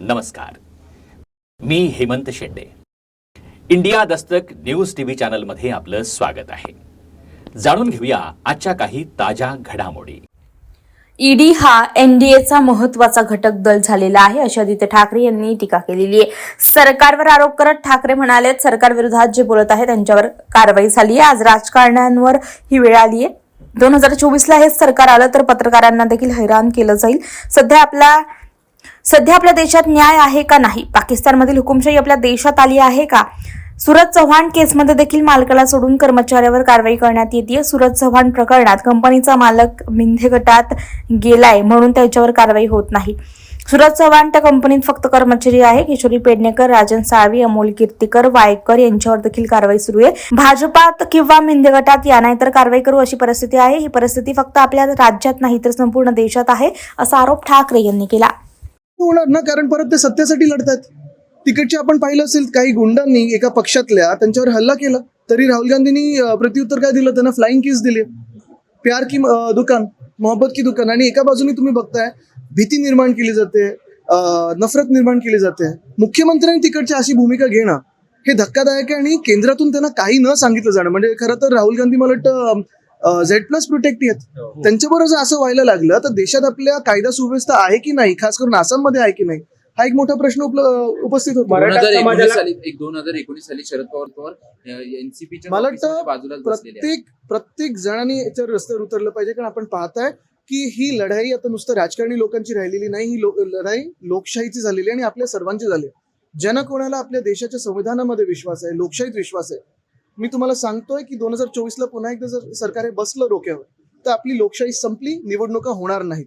नमस्कार. मी Hemant Shende. India Dastak news TV चॅनलमध्ये आपलं स्वागत आहे. जाणून घेऊया आजच्या काही ताज्या घडामोडी. ईडी हा एनडीएचा महत्त्वाचा घटक दल झालेला आहे अशी आदित्य ठाकरे यांनी टीका केलेली आहे. सरकारवर आरोप करत ठाकरे म्हणाले सरकार विरोधात जे बोलत आहे त्यांच्यावर कारवाई झाली आहे. आज राजकारण्यांवर ही वेळ आली आहे. दोन हजार चोवीसला हे सरकार आलं तर पत्रकारांना देखील हैराण केलं जाईल. सध्या आपला सध्या आपल्या देशात न्याय आहे का नाही? पाकिस्तानमधील हुकुमशाही आपल्या देशात आली आहे का? सुरज चव्हाण केसमध्ये देखील मालकाला सोडून कर्मचाऱ्यावर कारवाई करण्यात येते सुरज चव्हाण प्रकरणात कंपनीचा मालक मिंधे गटात गेलाय म्हणून त्याच्यावर कारवाई होत नाही. सुरज चव्हाण त्या कंपनीत फक्त कर्मचारी आहे. किशोरी पेडणेकर राजन साळवी अमोल कीर्तीकर वायकर यांच्यावर देखील कारवाई सुरू आहे. भाजपात किंवा मिंदे गटात या नाही तर कारवाई करू अशी परिस्थिती आहे. ही परिस्थिती फक्त आपल्या राज्यात नाही तर संपूर्ण देशात आहे असा आरोप ठाकरे यांनी केला. होणार ना? कारण परत ते सत्तेसाठी लढतात तिकडचे आपण पाहिलं असेल काही गुंडांनी एका पक्षातल्या त्यांच्यावर हल्ला केला. तरी राहुल गांधींनी प्रत्युत्तर काय दिलं? त्यांना फ्लाइंग किस दिले. प्यार की दुकान मोहब्बत की दुकान. आणि एका बाजूने तुम्ही बघताय भीती निर्माण केली जाते नफरत निर्माण केली जाते. मुख्यमंत्र्यांनी तिकडची अशी भूमिका घेणं हे धक्कादायक आहे आणि केंद्रातून त्यांना काही न सांगितलं जाणं. म्हणजे खरं तर राहुल गांधी मला वाटतं झेड प्लस प्रोटेक्ट आहेत त्यांच्याबरोबर जर असं व्हायला लागलं तर देशात आपल्या कायदा सुव्यवस्था आहे की नाही खास करून आसाममध्ये आहे की नाही हा एक मोठा प्रश्न उपस्थित होतो दोन हजार एकोणीस साली एक दोन हजार एकोणीस साली शरद पवार पवार एनसीपीच्या मला वाटतं. प्रत्येक प्रत्येक जणांनी याच्यावर रस्त्यावर उतरलं पाहिजे कारण आपण पाहताय की ही लढाई आता नुसतं राजकारणी लोकांची राहिलेली नाही ही लो- लढाई लोकशाहीची झालेली आहे आणि आपल्या सर्वांची झाली. ज्यांना कोणाला आपल्या देशाच्या संविधानामध्ये विश्वास आहे लोकशाहीत विश्वास आहे मी तुम्हाला सांगतोय की दोन हजार चोवीस ला पुन्हा एकदा जर सरकार हे बसलं डोक्यावर तर आपली लोकशाही संपली निवडणुका होणार नाहीत.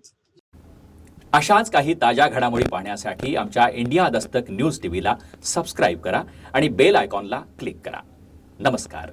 अशाच काही ताज्या घडामोडी पाहण्यासाठी आमच्या इंडिया दस्तक न्यूज टीव्हीला सबस्क्राईब करा आणि बेल आयकॉनला क्लिक करा. नमस्कार.